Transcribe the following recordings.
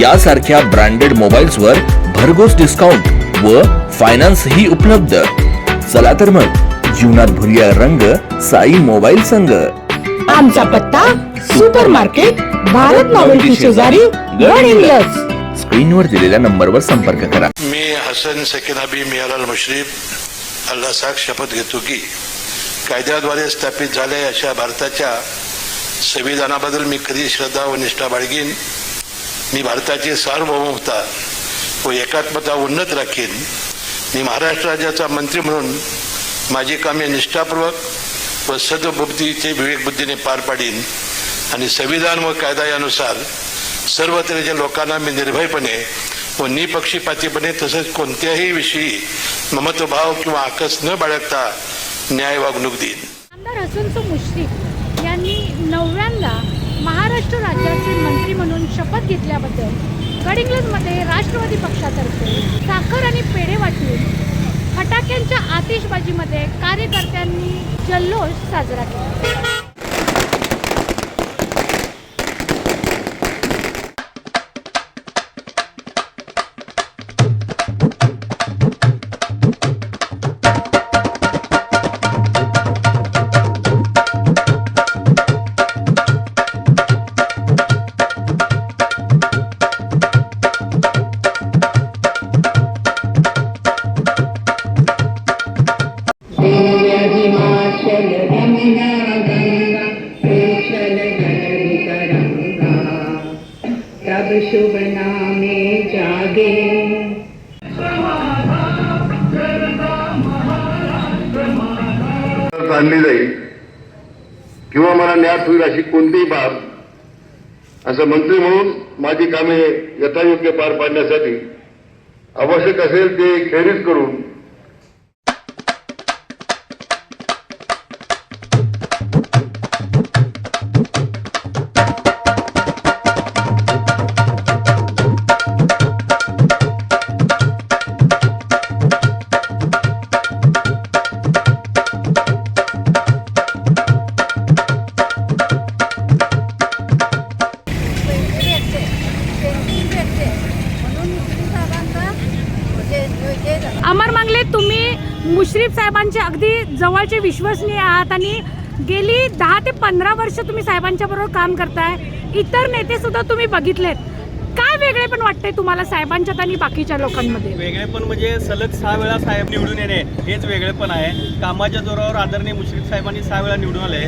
यासारख्या branded mobiles वर भरघोस डिस्काउंट व फायनान्स ही उपलब्ध. चला तर मग जीवनात भरूया रंग साई मोबाईल संघ. आमचा पत्ता सुपर मार्केट भारत नॉवेल्टी शेजारी गड हिंग्लज स्क्रीनवर दिलेल्या नंबरवर संपर्क करा. मी हसन सकीनाबी मियालाल मुश्रीफ अल्ला साख शपथ घेतो की कायद्याद्वारे स्थापित झाले अशा भारताच्या संविधानाबद्दल मी कधी श्रद्धा व निष्ठा बाळगीन. मी भारताची सार्वभौमता व एकात्मता उन्नत राखीन. मी महाराष्ट्र राज्याचा मंत्री म्हणून माझी कामे निष्ठापूर्वक व सद्बुद्धीचे विवेकबुद्धीने पार पाडीन आणि संविधान व कायदा यानुसार सर्व तऱ्हेच्या लोकांना मी निर्भयपणे व निपक्षीपातीपणे तसेच कोणत्याही विषयी ममत्वभाव किंवा आकस न बाळगता न्याय वागणूक देईन. आमदार हसनसो मुश्रीफ यांनी नवव्यांदा महाराष्ट्र राज्याचे मंत्री म्हणून शपथ घेतल्याबद्दल गडिंग्लजमध्ये राष्ट्रवादी पक्षातर्फे साखर आणि पेढे वाटून फटाक्यांच्या आतिषबाजीमध्ये कार्यकर्त्यांनी जल्लोष साजरा केला. शुभ नामे जागे। आणली जाईल. किंवा मला न्यास होईल अशी कोणतीही बाब असं मंत्री म्हणून माझी कामे यथायोग्य पार पाडण्यासाठी आवश्यक असेल ते खेरीज करून अमर मांगले तुम्ही मुश्रीफ साहेबांचे अगदी जवळचे विश्वसनीय आहात आणि गेली दहा ते पंधरा वर्ष तुम्ही साहेबांच्या बरोबर काम करताय. इतर नेते सुद्धा तुम्ही बघितलेत. काय वेगळे पण वाटतंय तुम्हाला साहेबांच्यात आणि बाकीच्या लोकांमध्ये? वेगळेपण म्हणजे सलग सहा वेळा साहेब निवडून येणे हेच वेगळेपण आहे. कामाच्या जोरावर आदरणीय मुश्रीफ साहेबांनी सहा वेळा निवडून आले.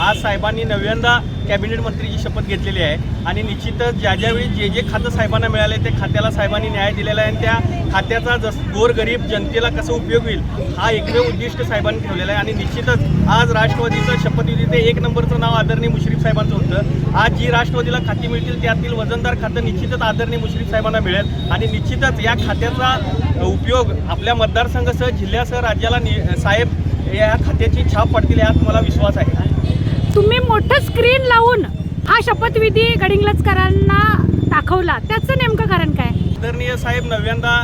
आज साहेबांनी नव्यांदा कॅबिनेट मंत्रीची शपथ घेतलेली आहे. आणि निश्चितच ज्या ज्यावेळी जे जे खातं साहेबांना मिळाले ते खात्याला साहेबांनी न्याय दिलेला आहे आणि त्या खात्याचा जस गोरगरीब जनतेला कसं उपयोग होईल हा एकमेव उद्दिष्ट साहेबांनी ठेवलेला आहे. आणि निश्चितच आज राष्ट्रवादीचं शपथविधी ते एक नंबरचं नाव आदरणीय मुश्रीफ साहेबांचं होतं. आज जी राष्ट्रवादीला खाती मिळतील त्यातील वजनदार खातं निश्चितच आदरणीय मुश्रीफ साहेबांना मिळेल. आणि निश्चितच या खात्याचा उपयोग आपल्या मतदारसंघासह जिल्ह्यासह राज्याला नि साहेब या खात्याची छाप पडतील यात मला विश्वास आहे. तुम्ही मोठं स्क्रीन लावून हा शपथविधी गडिंगलजकरांना दाखवला. त्याचं नेमकं कारण काय? आदरणीय साहेब नव्यांदा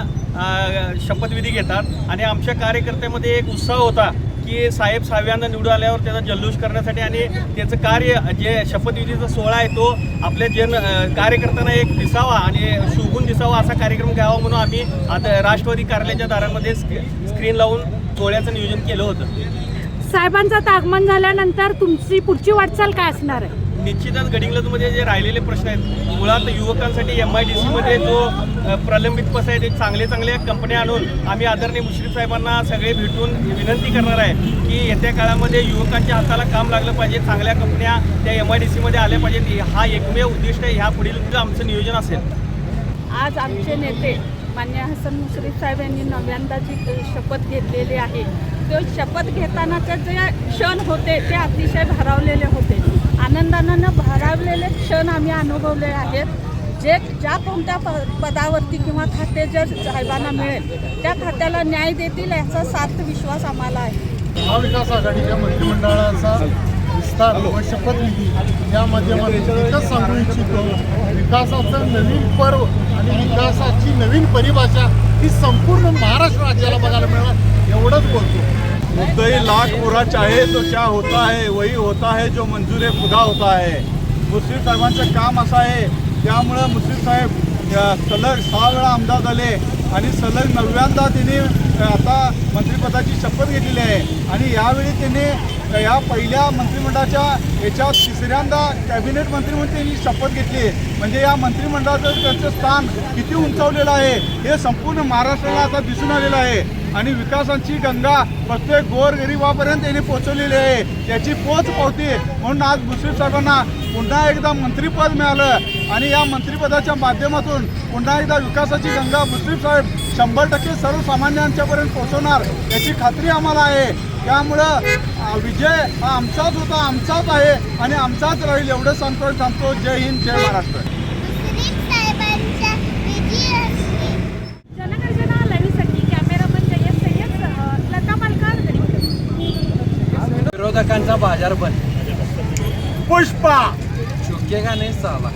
शपथविधी घेतात आणि आमच्या कार्यकर्त्यामध्ये एक उत्साह होता की साहेब सहाव्यांदा निवडून आल्यावर त्याचा जल्लोष करण्यासाठी आणि त्याचं कार्य जे शपथविधीचा सोहळा आहे तो आपल्या जन कार्यकर्त्यांना एक दिसावा आणि शोभून दिसावा असा कार्यक्रम घ्यावा म्हणून आम्ही आता राष्ट्रवादी कार्यालयाच्या दारामध्ये स्क्रीन लावून सोहळ्याचं नियोजन केलं होतं. साहेबांचं आगमन झाल्यानंतर तुमची पुढची वाटचाल काय असणार आहे? निश्चितच गडिंग्लजमध्ये जे राहिलेले प्रश्न आहेत मुळात युवकांसाठी एम आय डी सीमध्ये जो प्रलंबित पस आहे ते चांगले चांगले कंपन्या आणून आम्ही आदरणीय मुश्रीफ साहेबांना सगळे भेटून विनंती करणार आहे की येत्या काळामध्ये युवकांच्या हाताला काम लागलं पाहिजे चांगल्या कंपन्या त्या एम आय डी सीमध्ये आल्या पाहिजेत. हा एकमेव उद्दिष्ट आहे ह्या पुढील आमचं नियोजन असेल. आज आमचे नेते मान्य हसन मुश्रीफ साहेब यांनी नव्यांदाची शपथ घेतलेली आहे. तो शपथ घेतानाचे जे क्षण होते ते अतिशय भारावलेले होते. आनंदानं भारावलेले क्षण आम्ही अनुभवले आहेत. जे ज्या कोणत्या प पदावरती किंवा खाते जर साहेबांना मिळेल त्या खात्याला न्याय देतील याचा सार्थ विश्वास आम्हाला आहे. महाविकास आघाडीच्या मंत्रिमंडळाचा विस्तार व शपथविधी या माध्यमातून एकच सांगू इच्छितो विकासाचं नवीन पर्व आणि विकासाची नवीन परिभाषा ही संपूर्ण महाराष्ट्र राज्याला बघायला मिळणार. एवढंच बोलतो. मुद्दई लाख पूरा चाहे तो क्या होता है वही होता है जो मंजूर खुदा होता है. मुस्लिम साहेबांचं काम असं आहे त्यामुळं मुस्लिम साहेब सलग सहा वेळा आमदार झाले आणि सलग नवव्यांदा त्यांनी आता मंत्रिपदाची शपथ घेतलेली आहे. आणि यावेळी त्यांनी तर या पहिल्या मंत्रिमंडळाच्या याच्यात तिसऱ्यांदा कॅबिनेट मंत्री म्हणून त्यांनी शपथ घेतली आहे. म्हणजे या मंत्रिमंडळाचं त्यांचं स्थान किती उंचावलेलं आहे हे संपूर्ण महाराष्ट्राला आता दिसून आलेलं आहे. आणि विकासाची गंगा प्रत्येक गोर गरिबापर्यंत त्यांनी पोचवलेली आहे. त्याची पोच पावती म्हणून आज मुश्रीफ साहेबांना पुन्हा एकदा मंत्रिपद मिळालं. आणि या मंत्रिपदाच्या माध्यमातून पुन्हा एकदा विकासाची गंगा मुश्रीफ साहेब शंभर टक्के सर्वसामान्यांच्यापर्यंत पोहोचवणार याची खात्री आम्हाला आहे. त्यामुळं विजय हा आमचाच होता आमचाच आहे आणि आमचाच राहील एवढं सांगतो थांबतो. जय हिंद जय महाराष्ट्र. विरोधकांचा बाजार बंद. पुष्पा! झुकेगा नाही साला.